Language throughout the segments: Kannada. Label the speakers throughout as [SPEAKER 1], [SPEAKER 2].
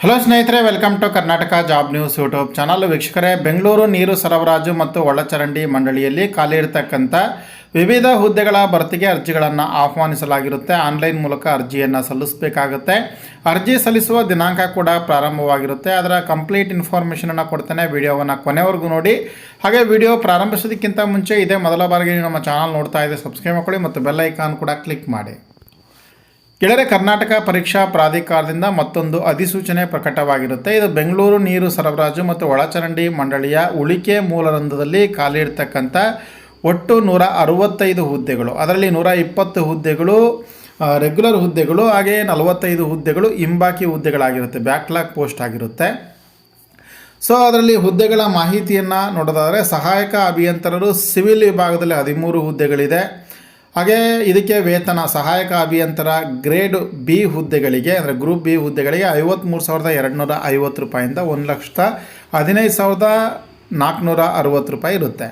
[SPEAKER 1] ಹಲೋ ಸ್ನೇಹಿತರೆ welcome to Karnataka job news YouTube channel ವೀಕ್ಷಕರೇ, ಬೆಂಗಳೂರು ನೀರು ಸರಬರಾಜು ಮತ್ತು ಒಳಚರಂಡಿ ಮಂಡಳಿಯಲ್ಲಿ ಖಾಲಿ ಇರತಕ್ಕಂಥ ವಿವಿಧ ಹುದ್ದೆಗಳ ಭರ್ತಿಗೆ ಅರ್ಜಿಗಳನ್ನು ಆಹ್ವಾನಿಸಲಾಗಿರುತ್ತೆ. ಆನ್ಲೈನ್ ಮೂಲಕ ಅರ್ಜಿಯನ್ನು ಸಲ್ಲಿಸಬೇಕಾಗುತ್ತೆ. ಅರ್ಜಿ ಸಲ್ಲಿಸುವ ದಿನಾಂಕ ಕೂಡ ಪ್ರಾರಂಭವಾಗಿರುತ್ತೆ. ಅದರ ಕಂಪ್ಲೀಟ್ ಇನ್ಫಾರ್ಮೇಷನನ್ನು ಕೊಡ್ತೇನೆ ವಿಡಿಯೋವನ್ನು ಕೊನೆವರೆಗೂ ನೋಡಿ. ಹಾಗೆ ವಿಡಿಯೋ ಪ್ರಾರಂಭಿಸೋದಕ್ಕಿಂತ ಮುಂಚೆ ಇದೇ ಮೊದಲ ಬಾರಿಗೆ ನಮ್ಮ ಚಾನಲ್ ನೋಡ್ತಾ ಇದೆ ಸಬ್ಸ್ಕ್ರೈಬ್ ಮಾಡ್ಕೊಳ್ಳಿ ಮತ್ತು ಬೆಲ್ ಐಕಾನ್ ಕೂಡ ಕ್ಲಿಕ್ ಮಾಡಿ. ಕೆಳರೆ ಕರ್ನಾಟಕ ಪರೀಕ್ಷಾ ಪ್ರಾಧಿಕಾರದಿಂದ ಮತ್ತೊಂದು ಅಧಿಸೂಚನೆ ಪ್ರಕಟವಾಗಿರುತ್ತೆ. ಇದು ಬೆಂಗಳೂರು ನೀರು ಸರಬರಾಜು ಮತ್ತು ಒಳಚರಂಡಿ ಮಂಡಳಿಯ ಉಳಿಕೆ ಮೂಲರಂಧದಲ್ಲಿ ಖಾಲಿ ಇರ್ತಕ್ಕಂಥ ಒಟ್ಟು ನೂರ ಅರವತ್ತೈದು ಹುದ್ದೆಗಳು. ಅದರಲ್ಲಿ ನೂರ ಇಪ್ಪತ್ತು ಹುದ್ದೆಗಳು ರೆಗ್ಯುಲರ್ ಹುದ್ದೆಗಳು ಹಾಗೆಯೇ ನಲವತ್ತೈದು ಹುದ್ದೆಗಳು ಹಿಂಬಾಕಿ ಹುದ್ದೆಗಳಾಗಿರುತ್ತೆ, ಬ್ಯಾಕ್ಲಾಗ್ ಪೋಸ್ಟ್ ಆಗಿರುತ್ತೆ. ಸೊ, ಅದರಲ್ಲಿ ಹುದ್ದೆಗಳ ಮಾಹಿತಿಯನ್ನು ನೋಡೋದಾದರೆ, ಸಹಾಯಕ ಅಭಿಯಂತರರು ಸಿವಿಲ್ ವಿಭಾಗದಲ್ಲಿ ಹದಿಮೂರು ಹುದ್ದೆಗಳಿದೆ. ಹಾಗೆ ಇದಕ್ಕೆ ವೇತನ, ಸಹಾಯಕ ಅಭಿಯಂತರ ಗ್ರೇಡ್ ಬಿ ಹುದ್ದೆಗಳಿಗೆ, ಅಂದರೆ ಗ್ರೂಪ್ ಬಿ ಹುದ್ದೆಗಳಿಗೆ ಐವತ್ತ್ಮೂರು ಸಾವಿರದ ಎರಡುನೂರ ಐವತ್ತು ರೂಪಾಯಿಂದ ಒಂದು ಲಕ್ಷದ ಹದಿನೈದು ಸಾವಿರದ ನಾಲ್ಕುನೂರ ಅರುವತ್ತು ರೂಪಾಯಿ ಇರುತ್ತೆ.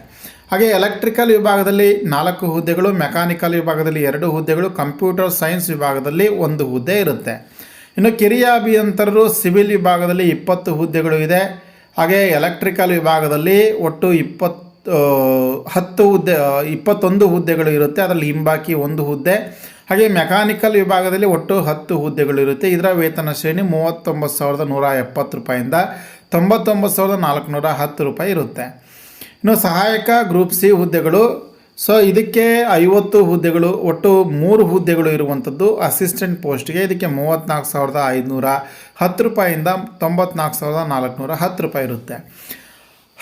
[SPEAKER 1] ಹಾಗೆ ಎಲೆಕ್ಟ್ರಿಕಲ್ ವಿಭಾಗದಲ್ಲಿ ನಾಲ್ಕು ಹುದ್ದೆಗಳು ಮೆಕ್ಯಾನಿಕಲ್ ವಿಭಾಗದಲ್ಲಿ ಎರಡು ಹುದ್ದೆಗಳು ಕಂಪ್ಯೂಟರ್ ಸೈನ್ಸ್ ವಿಭಾಗದಲ್ಲಿ ಒಂದು ಹುದ್ದೆ ಇರುತ್ತೆ. ಇನ್ನು ಕಿರಿಯ ಅಭಿಯಂತರರು ಸಿವಿಲ್ ವಿಭಾಗದಲ್ಲಿ ಇಪ್ಪತ್ತು ಹುದ್ದೆಗಳು ಇದೆ. ಹಾಗೆ ಎಲೆಕ್ಟ್ರಿಕಲ್ ವಿಭಾಗದಲ್ಲಿ ಒಟ್ಟು ಇಪ್ಪತ್ತು ಹತ್ತು ಹುದ್ದೆ ಇಪ್ಪತ್ತೊಂದು ಹುದ್ದೆಗಳು ಇರುತ್ತೆ. ಅದರಲ್ಲಿ ಹಿಂಬಾಕಿ ಒಂದು ಹುದ್ದೆ. ಹಾಗೆ ಮೆಕ್ಯಾನಿಕಲ್ ವಿಭಾಗದಲ್ಲಿ ಒಟ್ಟು ಹತ್ತು ಹುದ್ದೆಗಳು ಇರುತ್ತೆ. ಇದರ ವೇತನ ಶ್ರೇಣಿ ಮೂವತ್ತೊಂಬತ್ತು ಸಾವಿರದ ನೂರ ಎಪ್ಪತ್ತು ರೂಪಾಯಿಂದ ತೊಂಬತ್ತೊಂಬತ್ತು ಸಾವಿರದ ನಾಲ್ಕುನೂರ ಹತ್ತು ರೂಪಾಯಿ ಇರುತ್ತೆ. ಇನ್ನು ಸಹಾಯಕ ಗ್ರೂಪ್ ಸಿ ಹುದ್ದೆಗಳು. ಸೊ ಇದಕ್ಕೆ ಐವತ್ತು ಹುದ್ದೆಗಳು, ಒಟ್ಟು ಮೂರು ಹುದ್ದೆಗಳು ಇರುವಂಥದ್ದು ಅಸಿಸ್ಟೆಂಟ್ ಪೋಸ್ಟ್ಗೆ ಇದಕ್ಕೆ ಮೂವತ್ತ್ನಾಲ್ಕು ಸಾವಿರದ ಐದುನೂರ ಹತ್ತು ರೂಪಾಯಿಂದ ತೊಂಬತ್ನಾಲ್ಕು ಸಾವಿರದ ನಾಲ್ಕುನೂರ ಹತ್ತು ರೂಪಾಯಿ ಇರುತ್ತೆ.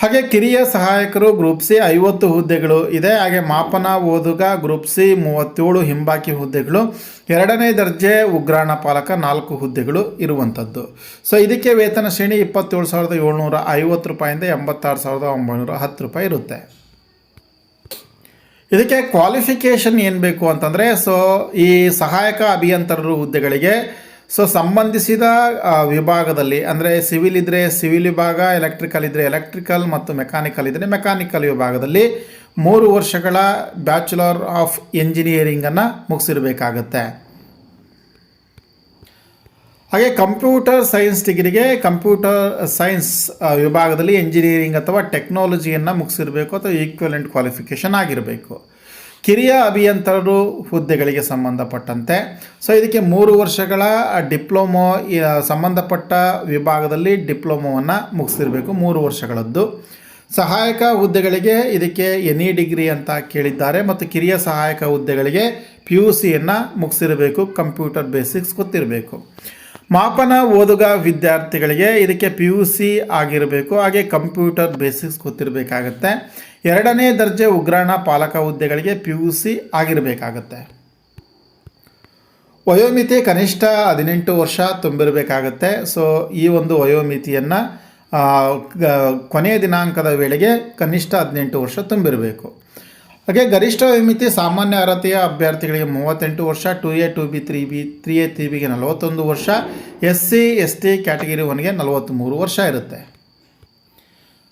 [SPEAKER 1] ಹಾಗೆ ಕಿರಿಯ ಸಹಾಯಕರು ಗ್ರೂಪ್ ಸಿ ಐವತ್ತು ಹುದ್ದೆಗಳು ಇದೆ. ಹಾಗೆ ಮಾಪನ ಓದುಗ ಗ್ರೂಪ್ ಸಿ ಮೂವತ್ತೇಳು ಹಿಂಬಾಕಿ ಹುದ್ದೆಗಳು. ಎರಡನೇ ದರ್ಜೆ ಉಗ್ರಾಣ ಪಾಲಕ ನಾಲ್ಕು ಹುದ್ದೆಗಳು ಇರುವಂಥದ್ದು. ಸೊ ಇದಕ್ಕೆ ವೇತನ ಶ್ರೇಣಿ ಇಪ್ಪತ್ತೇಳು ಸಾವಿರದ ಏಳ್ನೂರ ಐವತ್ತು ರೂಪಾಯಿಂದ ಎಂಬತ್ತಾರು ಸಾವಿರದ ಒಂಬೈನೂರ ಹತ್ತು ರೂಪಾಯಿ ಇರುತ್ತೆ. ಇದಕ್ಕೆ ಕ್ವಾಲಿಫಿಕೇಷನ್ ಏನು ಬೇಕು ಅಂತಂದರೆ ಸೊ ಈ ಸಹಾಯಕ ಅಭಿಯಂತರರು ಹುದ್ದೆಗಳಿಗೆ ಸೊ ಸಂಬಂಧಿಸಿದ ವಿಭಾಗದಲ್ಲಿ, ಅಂದರೆ ಸಿವಿಲ್ ಇದ್ದರೆ ಸಿವಿಲ್ ವಿಭಾಗ ಎಲೆಕ್ಟ್ರಿಕಲ್ ಇದ್ದರೆ ಎಲೆಕ್ಟ್ರಿಕಲ್ ಮತ್ತು ಮೆಕ್ಯಾನಿಕಲ್ ಇದ್ದರೆ ಮೆಕ್ಯಾನಿಕಲ್ ವಿಭಾಗದಲ್ಲಿ ಮೂರು ವರ್ಷಗಳ ಬ್ಯಾಚುಲರ್ ಆಫ್ ಎಂಜಿನಿಯರಿಂಗನ್ನು ಮುಗಿಸಿರಬೇಕಾಗತ್ತೆ. ಹಾಗೆ ಕಂಪ್ಯೂಟರ್ ಸೈನ್ಸ್ ಡಿಗ್ರಿಗೆ ಕಂಪ್ಯೂಟರ್ ಸೈನ್ಸ್ ವಿಭಾಗದಲ್ಲಿ ಎಂಜಿನಿಯರಿಂಗ್ ಅಥವಾ ಟೆಕ್ನಾಲಜಿಯನ್ನು ಮುಗಿಸಿರಬೇಕು ಅಥವಾ ಈಕ್ವಲೆಂಟ್ ಕ್ವಾಲಿಫಿಕೇಷನ್ ಆಗಿರಬೇಕು. ಕಿರಿಯ ಅಭಿಯಂತರರು ಹುದ್ದೆಗಳಿಗೆ ಸಂಬಂಧಪಟ್ಟಂತೆ. ಸೊ ಇದಕ್ಕೆ ಮೂರು ವರ್ಷಗಳ ಡಿಪ್ಲೊಮೊ ಸಂಬಂಧಪಟ್ಟ ವಿಭಾಗದಲ್ಲಿ ಡಿಪ್ಲೊಮೊವನ್ನು ಮುಗಿಸಿರಬೇಕು, ಮೂರು ವರ್ಷಗಳದ್ದು. ಸಹಾಯಕ ಹುದ್ದೆಗಳಿಗೆ ಇದಕ್ಕೆ ಎನಿ ಡಿಗ್ರಿ ಅಂತ ಕೇಳಿದ್ದಾರೆ, ಮತ್ತು ಕಿರಿಯ ಸಹಾಯಕ ಹುದ್ದೆಗಳಿಗೆ ಪಿ ಯು ಸಿಯನ್ನು ಮುಗಿಸಿರಬೇಕು, ಕಂಪ್ಯೂಟರ್ ಬೇಸಿಕ್ಸ್ ಗೊತ್ತಿರಬೇಕು. ಮಾಪನ ಓದುಗ ವಿದ್ಯಾರ್ಥಿಗಳಿಗೆ ಇದಕ್ಕೆ ಪಿ ಯು ಸಿ ಆಗಿರಬೇಕು, ಹಾಗೆ ಕಂಪ್ಯೂಟರ್ ಬೇಸಿಕ್ಸ್ ಗೊತ್ತಿರಬೇಕಾಗತ್ತೆ. ಎರಡನೇ ದರ್ಜೆ ಉಗ್ರಾಣ ಪಾಲಕ ಹುದ್ದೆಗಳಿಗೆ ಪಿ ಯು ಸಿ ಆಗಿರಬೇಕಾಗತ್ತೆ. ವಯೋಮಿತಿ ಕನಿಷ್ಠ ಹದಿನೆಂಟು ವರ್ಷ ತುಂಬಿರಬೇಕಾಗತ್ತೆ. ಸೊ ಈ ಒಂದು ವಯೋಮಿತಿಯನ್ನು ಕೊನೆಯ ದಿನಾಂಕದ ವೇಳೆಗೆ ಕನಿಷ್ಠ ಹದಿನೆಂಟು ವರ್ಷ ತುಂಬಿರಬೇಕು. ಹಾಗೆ ಗರಿಷ್ಠ ವಿಮಿತಿ ಸಾಮಾನ್ಯ ಅರ್ಹತೆಯ ಅಭ್ಯರ್ಥಿಗಳಿಗೆ ಮೂವತ್ತೆಂಟು ವರ್ಷ two A two B three B three A three ಬಿಗೆ ನಲವತ್ತೊಂದು ವರ್ಷ S C S T category ಒನ್ಗೆ ನಲವತ್ತ್ಮೂರು ವರ್ಷ ಇರುತ್ತೆ.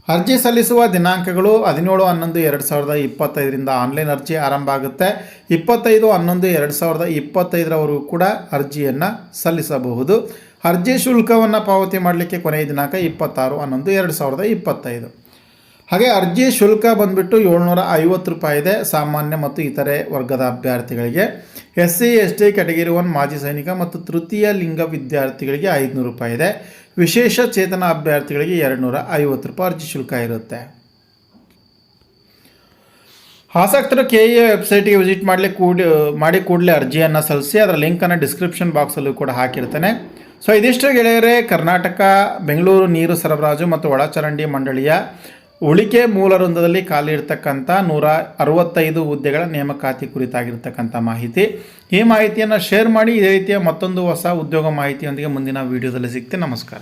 [SPEAKER 1] ಅರ್ಜಿ ಸಲ್ಲಿಸುವ ದಿನಾಂಕಗಳು ಹದಿನೇಳು, ಹನ್ನೊಂದು, ಎರಡು ಸಾವಿರದ ಇಪ್ಪತ್ತೈದರಿಂದ ಆನ್ಲೈನ್ ಅರ್ಜಿ ಆರಂಭ ಆಗುತ್ತೆ. ಇಪ್ಪತ್ತೈದು, ಹನ್ನೊಂದು, ಎರಡು ಸಾವಿರದ ಇಪ್ಪತ್ತೈದರವರೆಗೂ ಕೂಡ ಅರ್ಜಿಯನ್ನು ಸಲ್ಲಿಸಬಹುದು. ಅರ್ಜಿ ಶುಲ್ಕವನ್ನು ಪಾವತಿ ಮಾಡಲಿಕ್ಕೆ ಕೊನೆಯ ದಿನಾಂಕ ಇಪ್ಪತ್ತಾರು, ಹನ್ನೊಂದು, ಎರಡು ಸಾವಿರದ ಇಪ್ಪತ್ತೈದು. ಹಾಗೆ ಅರ್ಜಿ ಶುಲ್ಕ ಬಂದುಬಿಟ್ಟು ಏಳ್ನೂರ ಐವತ್ತು ರೂಪಾಯಿ ಇದೆ, ಸಾಮಾನ್ಯ ಮತ್ತು ಇತರೆ ವರ್ಗದ ಅಭ್ಯರ್ಥಿಗಳಿಗೆ. S C S T category one ಮಾಜಿ ಸೈನಿಕ ಮತ್ತು ತೃತೀಯ ಲಿಂಗ ವಿದ್ಯಾರ್ಥಿಗಳಿಗೆ ಐದುನೂರು ರೂಪಾಯಿ ಇದೆ. ವಿಶೇಷ ಚೇತನ ಅಭ್ಯರ್ಥಿಗಳಿಗೆ ಎರಡುನೂರ ಐವತ್ತು ರೂಪಾಯಿ ಅರ್ಜಿ ಶುಲ್ಕ ಇರುತ್ತೆ. ಆಸಕ್ತರು ಕೆ ಎ ವೆಬ್ಸೈಟಿಗೆ ವಿಸಿಟ್ ಮಾಡಲಿ ಕೂಡಿ, ಮಾಡಿ ಕೂಡಲೇ ಅರ್ಜಿಯನ್ನು ಸಲ್ಲಿಸಿ, ಅದರ ಲಿಂಕನ್ನು ಡಿಸ್ಕ್ರಿಪ್ಷನ್ ಬಾಕ್ಸಲ್ಲೂ ಕೂಡ ಹಾಕಿರ್ತೇನೆ. ಸೊ, ಇದಿಷ್ಟು ಗೆಳೆಯರೇ, ಕರ್ನಾಟಕ, ಬೆಂಗಳೂರು ನೀರು ಸರಬರಾಜು ಮತ್ತು ಒಳಚರಂಡಿ ಮಂಡಳಿಯ ಉಳಿಕೆ ಮೂಲ ವೃಂದದಲ್ಲಿ ಖಾಲಿ ಇರ್ತಕ್ಕಂಥ ನೂರ ಅರವತ್ತೈದು ಹುದ್ದೆಗಳ ನೇಮಕಾತಿ ಕುರಿತಾಗಿರ್ತಕ್ಕಂಥ ಮಾಹಿತಿ. ಈ ಮಾಹಿತಿಯನ್ನು ಶೇರ್ ಮಾಡಿ, ಇದೇ ರೀತಿಯ ಮತ್ತೊಂದು ಹೊಸ ಉದ್ಯೋಗ ಮಾಹಿತಿಯೊಂದಿಗೆ ಮುಂದಿನ ವೀಡಿಯೋದಲ್ಲಿ ಸಿಗ್ತೀನಿ. ನಮಸ್ಕಾರ.